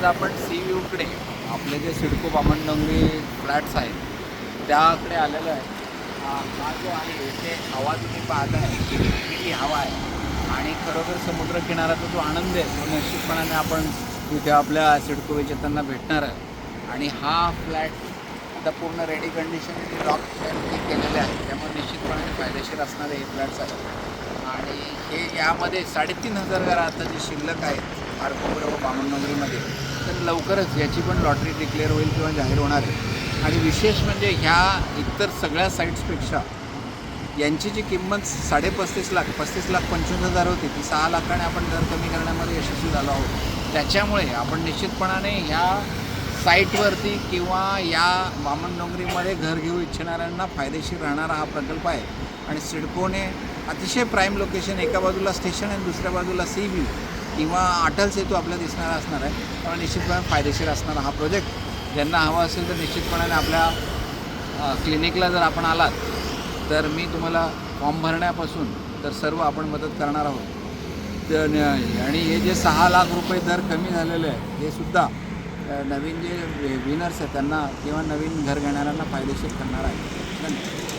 आज आपण सी व्ह्यूकडे आपले जे सिडको बामणडोंगरी फ्लॅट्स आहेत त्याकडे आलेलो आहे. हा हा जो आहे इथे हवा तुम्ही पाहताय आहे किती हवा आहे. आणि खरोखर समुद्रकिनाऱ्याचा जो आनंद आहे तो निश्चितपणाने आपण तिथे आपल्या सिडको विजेत्यांना भेटणार आहे. आणि हा फ्लॅट आता पूर्ण रेडी कंडिशन लॉक केलेले आहे. त्यामुळे निश्चितपणाने फायदेशीर असणारे हे फ्लॅट्स आहेत. आणि हे यामध्ये साडेतीन हजार घरं आता जी शिल्लक आहेत खारकोपर व बामणनगरीमध्ये तर लवकरच याची पण लॉटरी डिक्लेअर होईल किंवा जाहीर होणार आहे. आणि विशेष म्हणजे ह्या इतर सगळ्या साईट्सपेक्षा यांची जी किंमत साडेपस्तीस लाख पस्तीस लाख पंचवीस हजार होती ती सहा लाखाने आपण दर कमी करण्यामध्ये यशस्वी झालो आहोत. त्याच्यामुळे आपण निश्चितपणाने ह्या साईटवरती किंवा या वामन डोंगरीमध्ये घर घेऊ इच्छिणाऱ्यांना फायदेशीर राहणारा हा प्रकल्प आहे. आणि सिडकोने अतिशय प्राईम लोकेशन एका बाजूला स्टेशन आणि दुसऱ्या बाजूला सी व्ह्यू किंवा अटल सेतू आपल्याला दिसणारा असणार आहे त्यामुळे निश्चितपणे फायदेशीर असणारा हा प्रोजेक्ट ज्यांना हवा असेल तर निश्चितपणाने आपल्या क्लिनिकला जर आपण आलात तर मी तुम्हाला फॉर्म भरण्यापासून तर सर्व आपण मदत करणार आहोत. तर आणि हे जे सहा लाख रुपये दर कमी झालेले आहे हे सुद्धा नवीन जे विनर्स आहेत त्यांना किंवा नवीन घर घेणाऱ्यांना फायदेशीर करणार आहे. धन्यवाद.